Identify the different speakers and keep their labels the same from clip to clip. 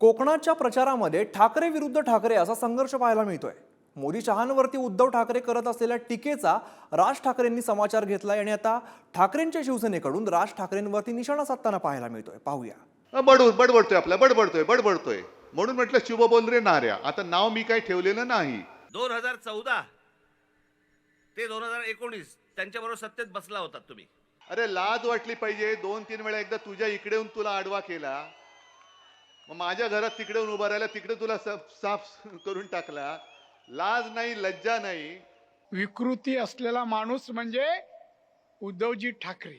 Speaker 1: कोकणाच्या प्रचारामध्ये ठाकरे विरुद्ध ठाकरे असा संघर्ष पाहायला मिळतोय. मोदी शहांवरती उद्धव ठाकरे करत असलेल्या टीकेचा राज ठाकरेंनी समाचार घेतलाय आणि आता ठाकरेंच्या शिवसेनेकडून राज ठाकरेंवरती निशाणा साधताना पाहायला मिळतोय. पाहूया.
Speaker 2: अ, बडू बडबडतोय आपला बडबडतोय बडबडतोय. म्हणून म्हटलं शुभ बोल रे नाऱ्या. आता नाव मी काही ठेवलेलं नाही.
Speaker 3: दोन हजार चौदा ते दोन हजार एकोणीस त्यांच्याबरोबर सत्तेत बसला होता तुम्ही.
Speaker 2: अरे लाज वाटली पाहिजे. दोन तीन वेळा एकदा तुझ्या इकडे येऊन तुला आडवा केला. मग माझ्या घरात तिकडे येऊन उभा राहिला तिकडे तुला साफ साफ करून टाकला. लाज नाही लज्जा नाही.
Speaker 4: विकृती असलेला माणूस म्हणजे उद्धवजी ठाकरे.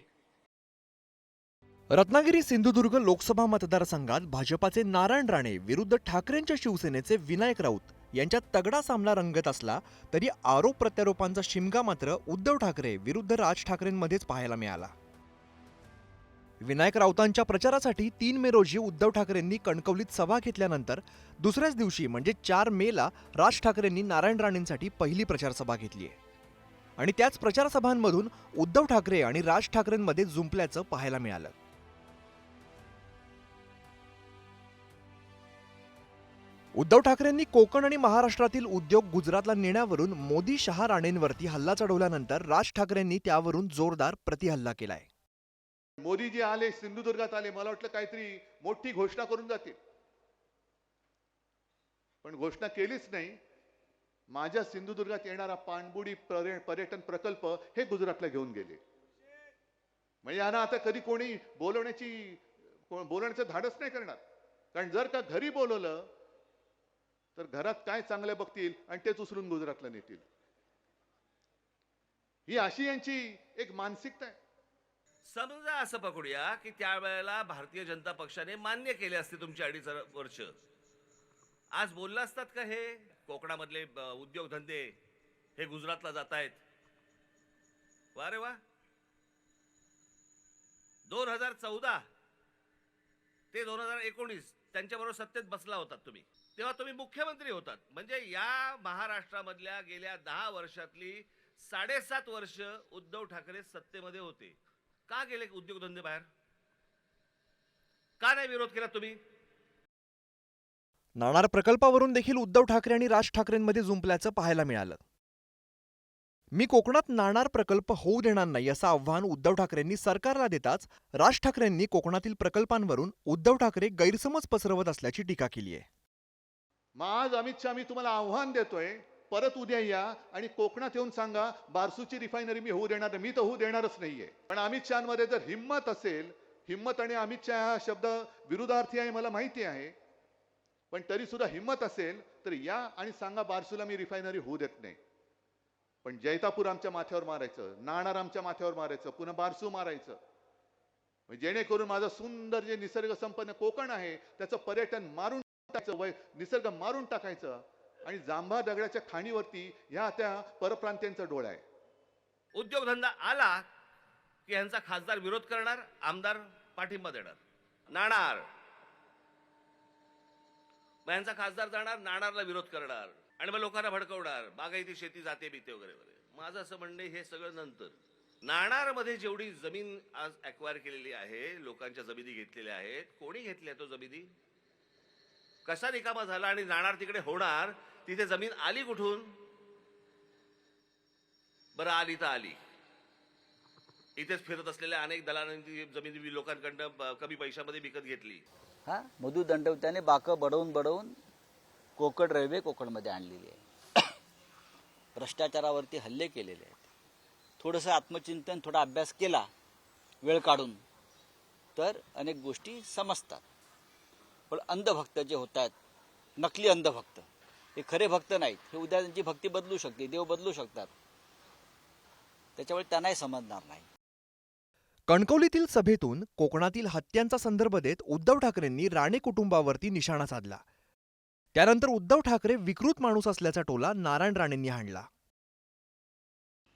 Speaker 1: रत्नागिरी सिंधुदुर्ग लोकसभा मतदारसंघात भाजपाचे नारायण राणे विरुद्ध ठाकरेंच्या शिवसेनेचे विनायक राऊत यांच्यात तगडा सामना रंगत असला तरी आरोप प्रत्यारोपांचा शिमगा मात्र उद्धव ठाकरे विरुद्ध राज ठाकरेंमध्येच पाहायला मिळाला. विनायक राऊतांच्या प्रचारासाठी तीन मे रोजी उद्धव ठाकरेंनी कणकवलीत सभा घेतल्यानंतर दुसऱ्याच दिवशी म्हणजे चार मेला राज ठाकरेंनी नारायण राणेंसाठी पहिली प्रचारसभा घेतली आहे. आणि त्याच प्रचारसभांमधून उद्धव ठाकरे आणि राज ठाकरेंमध्ये जुंपल्याचं पाहायला मिळालं. उद्धव ठाकरेंनी कोकण आणि महाराष्ट्रातील उद्योग गुजरातला नेण्यावरून मोदी शहा राणेंवरती हल्ला चढवल्यानंतर राज ठाकरेंनी त्यावरून जोरदार प्रतिहल्ला केलाय.
Speaker 2: मोदीजी आले सिंधुदुर्गात आले मला वाटलं काहीतरी मोठी घोषणा करून जातील. पण घोषणा केलीच नाही. माझ्या सिंधुदुर्गात येणारा पाणबुडी पर्यटन प्रकल्प हे गुजरातला घेऊन गेले. म्हणजे यांना आता कधी कोणी बोलवण्याची बोलण्याचं बोलवण्याचं धाडस नाही करणार. कारण जर का घरी बोलवलं तर घरात काय चांगलं बघतील आणि तेच उचलून गुजरातला नेतील. ही अशी यांची एक मानसिकता आहे.
Speaker 3: समजा असं पकडूया की त्यावेळेला भारतीय जनता पक्षाने मान्य केले असते तुमची अडीच वर्ष. आज बोलला असतात का हे? कोकणामधले उद्योगधंदे हे गुजरातला जात आहेत वा रे वा. दोन हजार चौदा. ते दोन हजार एकोणीस त्यांच्याबरोबर सत्तेत बसला होतात तुम्ही. तेव्हा तुम्ही मुख्यमंत्री होतात. म्हणजे या महाराष्ट्रामधल्या गेल्या दहा वर्षातली साडेसात वर्ष उद्धव ठाकरे सत्तेमध्ये होते. का गेले उद्योगधंदे बाहेर? का नाही विरोध केला तुम्ही?
Speaker 1: नाणार प्रकल्पावरून देखील उद्धव ठाकरे आणि राज ठाकरेंमध्ये जुंपल्याचं पाहायला मिळालं. मी कोकणात नाणार प्रकल्प होऊ देणार नाही असं आव्हान उद्धव ठाकरेंनी सरकारला देताच राज ठाकरेंनी कोकणातील प्रकल्पांवरून उद्धव ठाकरे गैरसमज पसरवत असल्याची टीका केली आहे.
Speaker 2: मग आज अमित शहा मी तुम्हाला आव्हान देतोय परत उद्या या आणि कोकणात येऊन सांगा बारसूची रिफायनरी मी होऊ देणार मी तर होऊ देणारच नाहीये. पण अमित शहामध्ये जर हिंमत असेल हिंमत आणि अमित शहा हा शब्द विरुद्धार्थी आहे मला माहिती आहे. पण तरी सुद्धा हिंमत असेल तर या आणि सांगा बारसूला मी रिफायनरी होऊ देत नाही. पण जैतापूर आमच्या माथ्यावर मारायचं नाणार आमच्या माथ्यावर मारायचं पुन्हा बारसू मारायचं. म्हणजे जेणेकरून माझं सुंदर जे निसर्ग संपन्न कोकण आहे त्याचं पर्यटन मारून टाकायचं वय निसर्ग मारून टाकायचं. आणि जांभा दगडाच्या खाणीवरती ह्या त्या परप्रांत्यांचा डोळा आहे.
Speaker 3: उद्योगधंदा आला की यांचा खासदार विरोध करणार आमदार पाठिंबा देणार. नाणार. मग यांचा खासदार जाणार नाणारला विरोध करणार आणि मग लोकांना भडकवणार बागायती शेती जाते बिते वगैरे वगैरे. माझं असं म्हणणं हे सगळं नंतर. नाणारमध्ये जेवढी जमीन आज अक्वायर केलेली आहे लोकांच्या जमिनी घेतलेल्या आहेत कोणी घेतल्या तो जमिनी? कसा रिकामा झाला आणि जाणार तिकडे होणार तिथे जमीन आली कुठून? बरं आली तर आली. इथेच फिरत असलेल्या अनेक दलालांनी जमीन लोकांकडनं कमी पैशामध्ये विकत घेतली.
Speaker 5: हा? मधु दंडवत्याने बाकं बडवून बडवून कोकण रेल्वे कोकणमध्ये आणलेली आहे. भ्रष्टाचारावरती हल्ले केलेले आहेत. थोडंसं आत्मचिंतन थोडा अभ्यास केला वेळ काढून तर अनेक गोष्टी समजतात. पण अंधभक्त जे होत आहेत नकली अंधभक्त हे खरे भक्त नाहीत. हे उद्या त्यांची भक्ती बदलू शकते देव बदलू शकतात. त्याच्यामुळे त्यांनाही समजणार नाही.
Speaker 1: कणकवलीतील सभेतून कोकणातील हत्यांचा संदर्भ देत उद्धव ठाकरेंनी राणे कुटुंबावरती निशाणा साधला. त्यानंतर उद्धव ठाकरे विकृत माणूस असल्याचा टोला नारायण राणेंनी हाणला.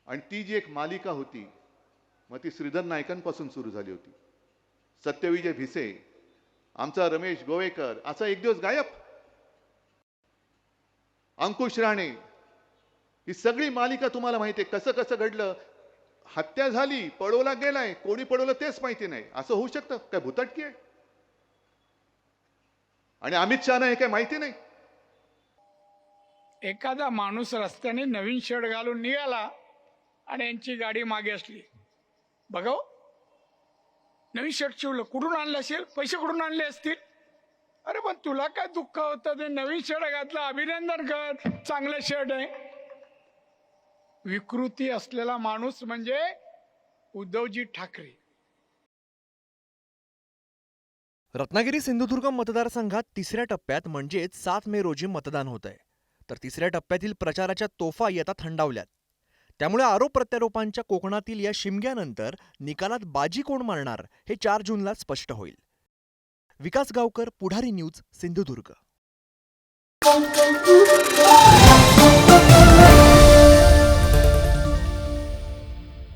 Speaker 2: आणि ती जी एक मालिका होती मग ती श्रीधर नायकांपासून सुरू झाली होती. सत्यविजय भिसे आमचा रमेश गोवेकर असा एक दिवस गायब. अंकुश राणे ही सगळी मालिका तुम्हाला माहिती आहे कसं कसं घडलं? हत्या झाली पळवला गेलाय कोणी पळवलं तेच माहिती नाही. असं होऊ शकतं? काय भुतटकी आहे? आणि अमित शहाना हे काय माहिती नाही?
Speaker 4: एखादा माणूस रस्त्याने नवीन शर्ट घालून निघाला आणि यांची गाडी मागे असली. बघा हो. नवीन शर्ट शिवलं. कुठून आणलं असेल? पैसे कुठून आणले असतील? अरे पण तुला काय दुःख होतं? ते नवीन शर्ट घातलं अभिनंदन कर. चांगलं शर्ट आहे. विकृती असलेला माणूस म्हणजे उद्धवजी ठाकरे.
Speaker 1: रत्नागिरी सिंधुदुर्ग मतदारसंघात तिसऱ्या टप्प्यात म्हणजेच सात मे रोजी मतदान होत आहे तर तिसऱ्या टप्प्यातील प्रचाराच्या तोफा येता थंडावल्यात. त्यामुळे आरोप प्रत्यारोपांच्या कोकणातील या शिमग्यानंतर निकालात बाजी कोण मारणार हे चार जूनला स्पष्ट होईल. विकास गावकर पुढारी न्यूज सिंधुदुर्ग.